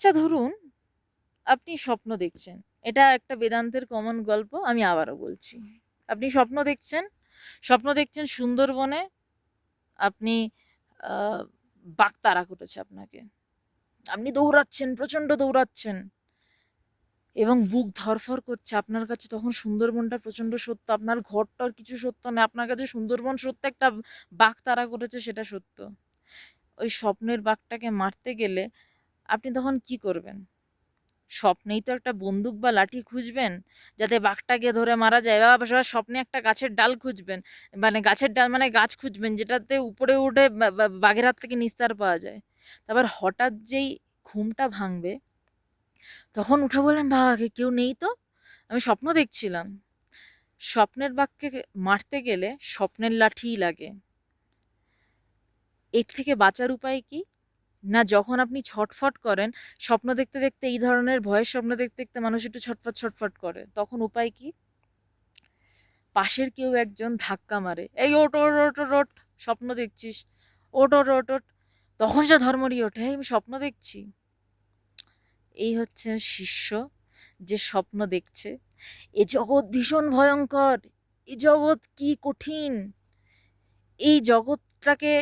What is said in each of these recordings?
আচ্ছা ধরুন আপনি স্বপ্ন দেখছেন। এটা একটা বেদান্তের কমন গল্প, আমি আবারও বলছি। আপনি স্বপ্ন দেখছেন স্বপ্ন দেখছেন সুন্দরবনে আপনি বাঘ তারা করেছে আপনাকে। আপনি দৌড়াচ্ছেন, প্রচণ্ড দৌড়াচ্ছেন এবং বুক ধরফর করছে আপনার কাছে। তখন সুন্দরবনটা প্রচণ্ড সত্য, আপনার ঘরটার কিছু সত্য না, আপনার কাছে সুন্দরবন সত্য একটা বাঘ তারা করেছে সেটা সত্য। ওই স্বপ্নের বাঘটাকে মারতে গেলে আপনি তখন কি করবেন? স্বপ্নেই তো একটা বন্দুক বা লাঠি খুঁজবেন, যাতে বাঘটাকে ধরে মারা যায়। বা স্বপ্নে একটা গাছের ডাল খুঁজবেন মানে গাছের ডাল মানে গাছ খুঁজবেন, যেটাতে উপরে উঠে বাঘের হাত থেকে নিস্তার পাওয়া যায়। তারপর হঠাৎ যেই ঘুমটা ভাঙবে, তখন উঠে বললেন, বাঘ, কেউ নেই তো? আমি স্বপ্ন দেখছিলাম। স্বপ্নের বাঘকে মারতে গেলে স্বপ্নের লাঠিই লাগে। এর থেকে বাঁচার উপায় কি? না যখন আপনি ছটফট করেন স্বপ্ন দেখতে দেখতে এই ধরনের ভয়ের স্বপ্ন দেখতে দেখতে মানুষ একটু ছটফট ছটফট করে। তখন উপায় কি? পাশের কেউ একজন ধাক্কা মারে এই ওট ওট ওট ওট, স্বপ্ন দেখছিস। ওট ওট ওট ওট তখন সে ধর্মরি ওঠে "এই, আমি স্বপ্ন দেখছি। এই হচ্ছে শিষ্য যে স্বপ্ন দেখছে। এ জগৎ ভীষণ ভয়ঙ্কর এ জগৎ কি কঠিন। এই জগৎটাকে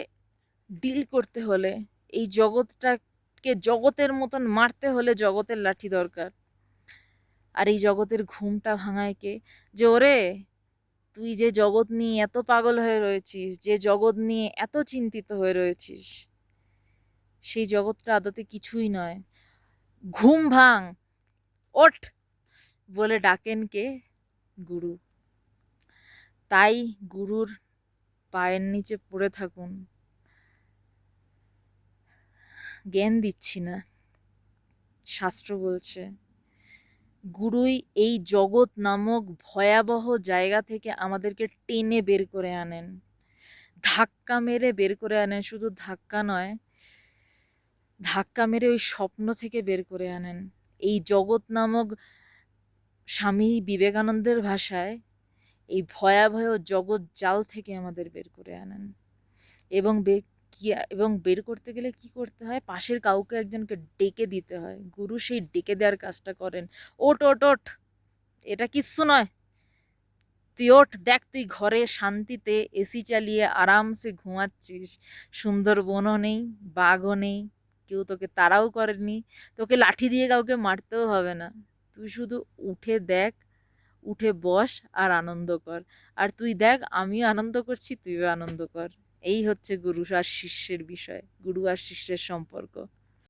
ডিল করতে হলে এই জগৎটাকে জগতের মতন মারতে হলে জগতের লাঠি দরকার। আর এই জগতের ঘুমটা ভাঙায় কে? যে ওরে, তুই যে জগৎ নিয়ে এত পাগল হয়ে রয়েছিস, যে জগৎ নিয়ে এত চিন্তিত হয়ে রয়েছিস, সেই জগৎটা আদতে কিছুই নয়। ঘুম ভাঙ, ওঠ বলে ডাকেন কে? গুরু। তাই গুরুর পায়ের নিচে পড়ে থাকুন। জ্ঞান দিচ্ছি না। শাস্ত্র বলছে, গুরুই এই জগৎ নামক ভয়াবহ জায়গা থেকে আমাদেরকে টেনে বের করে আনেন। ধাক্কা মেরে বের করে আনেন। শুধু ধাক্কা নয়, ধাক্কা মেরে ওই স্বপ্ন থেকে বের করে আনেন। এই জগৎ নামক স্বামী বিবেকানন্দের ভাষায় এই ভয়াবহ জগৎ জাল থেকে আমাদের বের করে আনেন এবং বের এবং বের করতে গেলে কি করতে হয়? পাশের কাউকে একজনকে ডেকে দিতে হয়। গুরু সেই ডেকে দেওয়ার কাজটা করেন। ওট ওট ওট এটা কিচ্ছু নয়। তুই ওঠ, দেখ তুই ঘরে শান্তিতে এসি চালিয়ে আরামসে ঘুমাচ্ছিস। সুন্দরবনও নেই, বাঘও নেই, কেউ তোকে তাড়াও করেনি। তোকে লাঠি দিয়ে কাউকে মারতেও হবে না। তুই শুধু উঠে দেখ, উঠে বস আর আনন্দ কর। আর তুই দেখ, আমিও আনন্দ করছি, তুইও আনন্দ কর। এই হচ্ছে গুরু আর শিষ্যের বিষয় গুরু আর শিষ্যের সম্পর্ক।